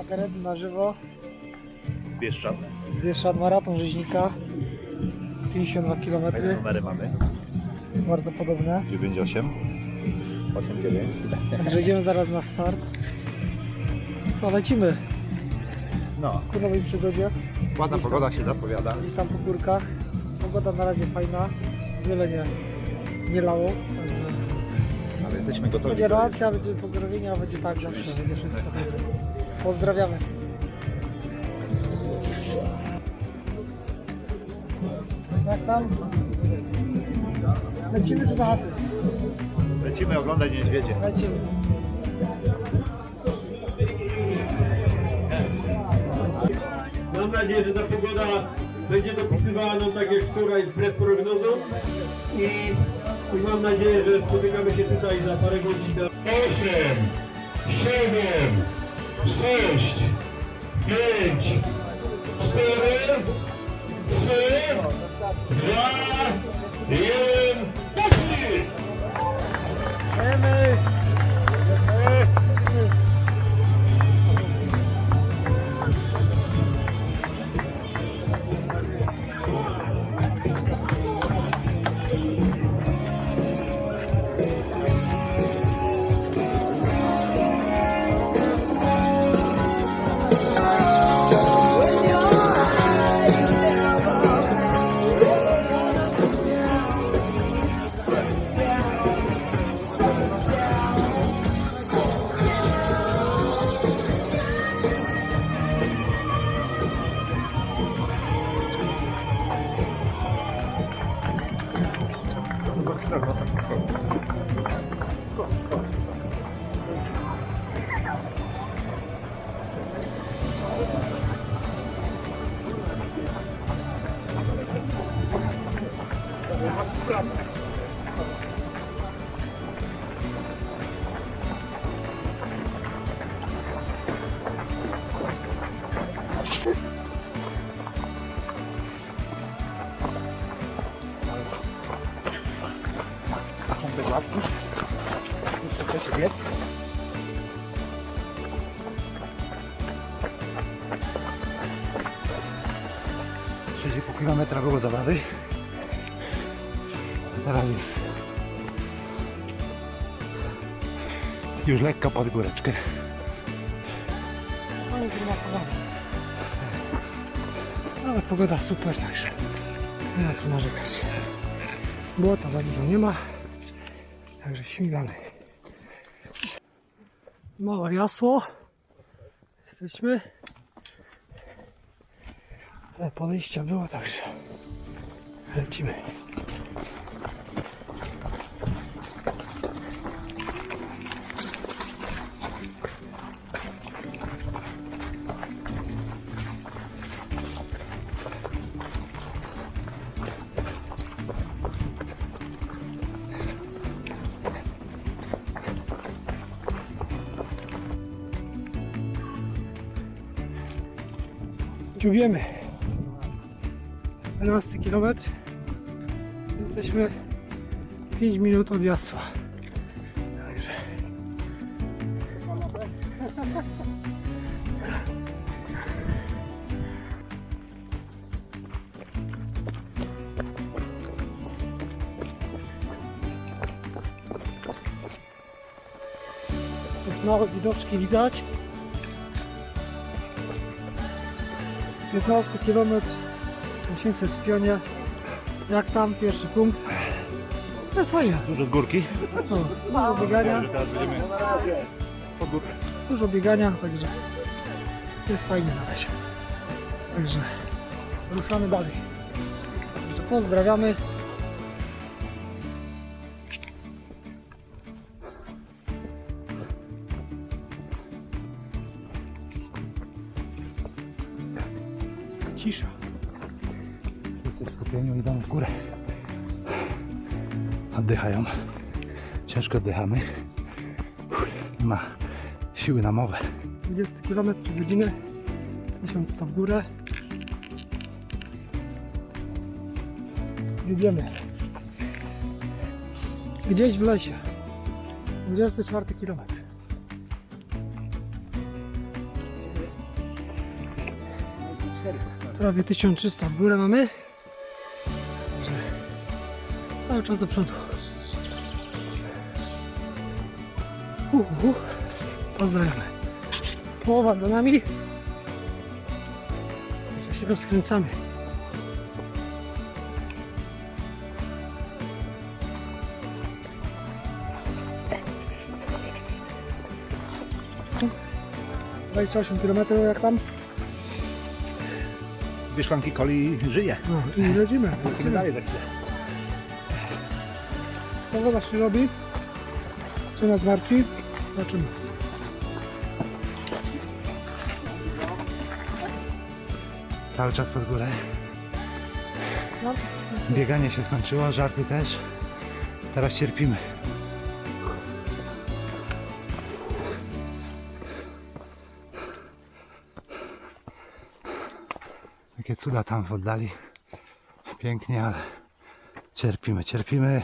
Akaret na żywo. Bieszczad. Bieszczad Maraton Rzeźnika. 52 Jakie km. numery mamy? Bardzo podobne. 98. 89. Także idziemy zaraz na start. Co, lecimy No, ku nowej przygodzie. ładna pogoda się zapowiada. Gdzieś tam po górkach. Pogoda na razie fajna. Wiele nie, nie lało. Także Ale jesteśmy gotowi. Będzie relacja, będzie pozdrowienia, będzie tak zawsze, będzie wszystko. Pozdrawiamy. Jak tam? Lecimy czy na chaty? Lecimy oglądać niedźwiedzie. Lecimy. Mam nadzieję, że ta pogoda będzie dopisywała nam tak jak wczoraj wbrew prognozom i, i mam nadzieję, że spotykamy się tutaj za parę godzin. 8, 7, 6, 5, 4, 3, 2, 1, Trzy pół kilometra było do wody. Teraz już lekko pod góreczkę. No i trudna pogoda. Ale pogoda super, także nie ma co narzekać. Błota za dużo nie ma, także śmigamy. Małe jasło. Jesteśmy. Ale podejścia było, także lecimy. Dziubiemy. 11 km. Jesteśmy 5 minut od jasła. Także. Już małe widoczki widać. 15 km 800 w. Jak tam pierwszy punkt? To jest fajnie. Dużo górki. No, dużo biegania, Teraz będziemy po górce. dużo biegania, także jest fajnie na razie. Także ruszamy dalej. Także pozdrawiamy. Cisza. Wszyscy w skupieniu idą w górę. Oddychają. Ciężko oddychamy. Nie ma siły na mowę. 20 km czy godzinę. 1100 w górę. Jedziemy. Gdzieś w lesie. 24 km. Prawie 1300 w górę mamy. Cały czas do przodu. Uh, uh. Pozdrawiamy. Połowa za nami. Także się rozkręcamy. Dwadzieścia osiem kilometrów jak tam? Dwie szklanki coli żyje. No i lecimy. Lecimy dalej za chwilę. Pogoda się robi. Co nas martwi? Zobaczymy. Cały czas pod górę. No, Bieganie się skończyło, żarty też. Teraz cierpimy. Jakie cuda tam w oddali. Pięknie, ale cierpimy, cierpimy.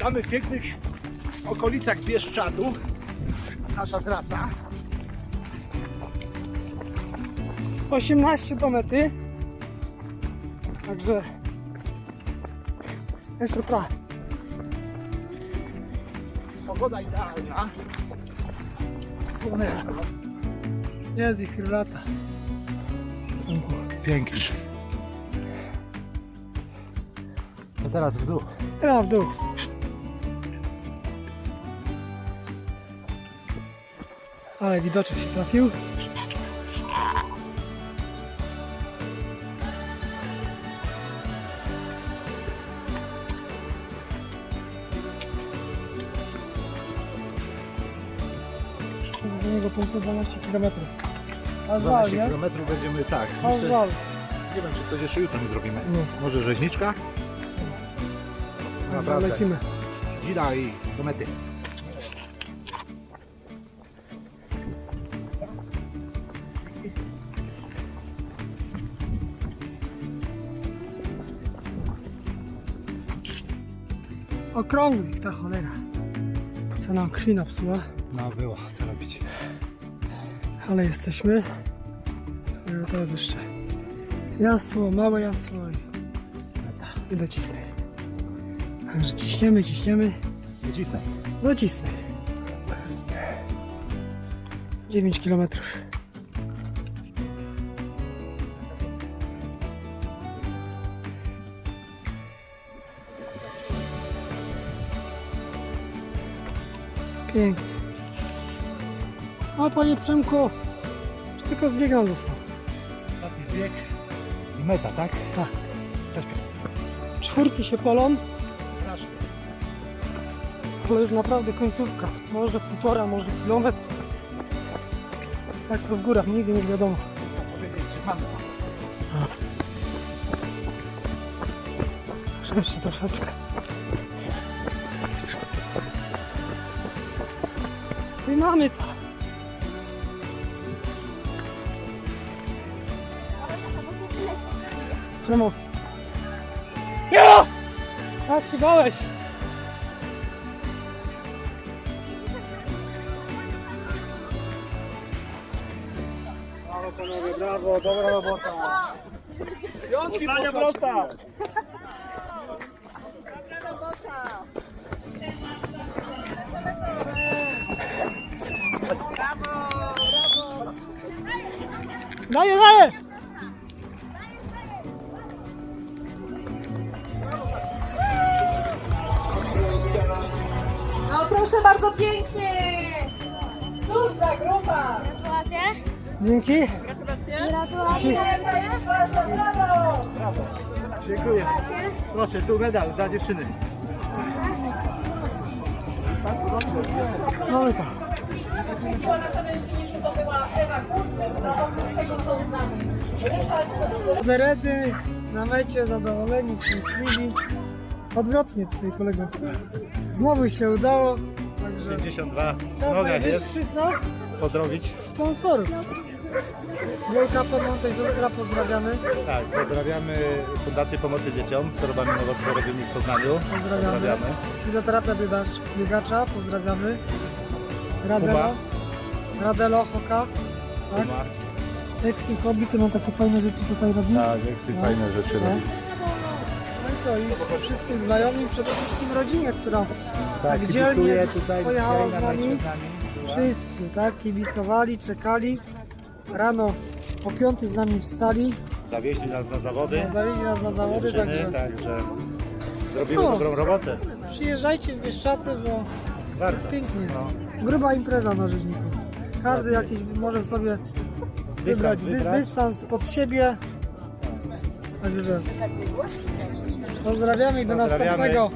Witamy w pięknych okolicach Bieszczadu. Nasza trasa. 18 do mety. Także jeszcze trochę. Pogoda idealna. Słoneczko. Jest ich lata. Pięknie. To teraz w dół. Teraz w dół. Ale widoczek się trafił. Do niego punktu 12 km. A żal, 12 nie? km będziemy tak. A żal. nie wiem, czy coś jeszcze jutro nie zrobimy. No. Może rzeźniczka? Dobra, lecimy. Dzida i do mety. Okrągły ta cholera. Co nam krwi napsuła. No było, co robić. Ale jesteśmy. To jest jeszcze jasło, małe jasło i, docisnę. Także ciśniemy, ciśniemy, Wycisnę. docisnę. 9 km. Pięknie. A panie Przemku, tylko zbiegam został? Ostatni zbieg i meta, tak? Tak. Cześć. Czwórki się polą, Strasznie. ale już naprawdę końcówka. Może półtora, może kilometr. Tak to w górach, nigdy nie wiadomo. Jeszcze troszeczkę. I mamy to. Czemu? Ja! Tak bałeś! Brawo panowie, brawo, dobra robota. Ostatnia prosta! Daję, daję! No proszę bardzo pięknie! Cóż za grupa! Gratulacje. Dzięki. Gratulacje. Brawo, brawo! Dziękuję. Proszę, tu medal dla dziewczyny. Mamy to. To była Ewa Kurczek, brawo tego nami. Ryszard na mecie, zadowoleni, szczęśliwi. Odwrotnie tutaj kolego. Znowu się udało. Także 52. czas Noga jest. najwyższy, co? Pozdrowić. Sponsorów. Wielka Ultra pozdrawiamy. Tak, pozdrawiamy Fundację Pomocy Dzieciom z chorobami nowotworowymi w Poznaniu. Pozdrawiamy. Fizjoterapia biegacz, biegacza, pozdrawiamy. Radelo. Radelo, Hoka. Tak? Hobby, co nam takie fajne rzeczy tutaj robi. Tak, jak ty No. fajne rzeczy No. robi. No i co, i wszystkim znajomym, przede wszystkim rodzinie, która Tak, tak dzielnie tutaj pojechała z na nami. Wszyscy, tak, kibicowali, czekali. Rano o 5 z nami wstali, Zawieźli nas na zawody. zawieźli nas na zawody, Dziewczyny, także także Co? dobrą robotę. przyjeżdżajcie w Bieszczaty, bo Bardzo. pięknie. No. Gruba impreza na Rzeźniku. Każdy jakiś może sobie wybrać wybrać. dystans pod siebie. Także pozdrawiamy i do następnego.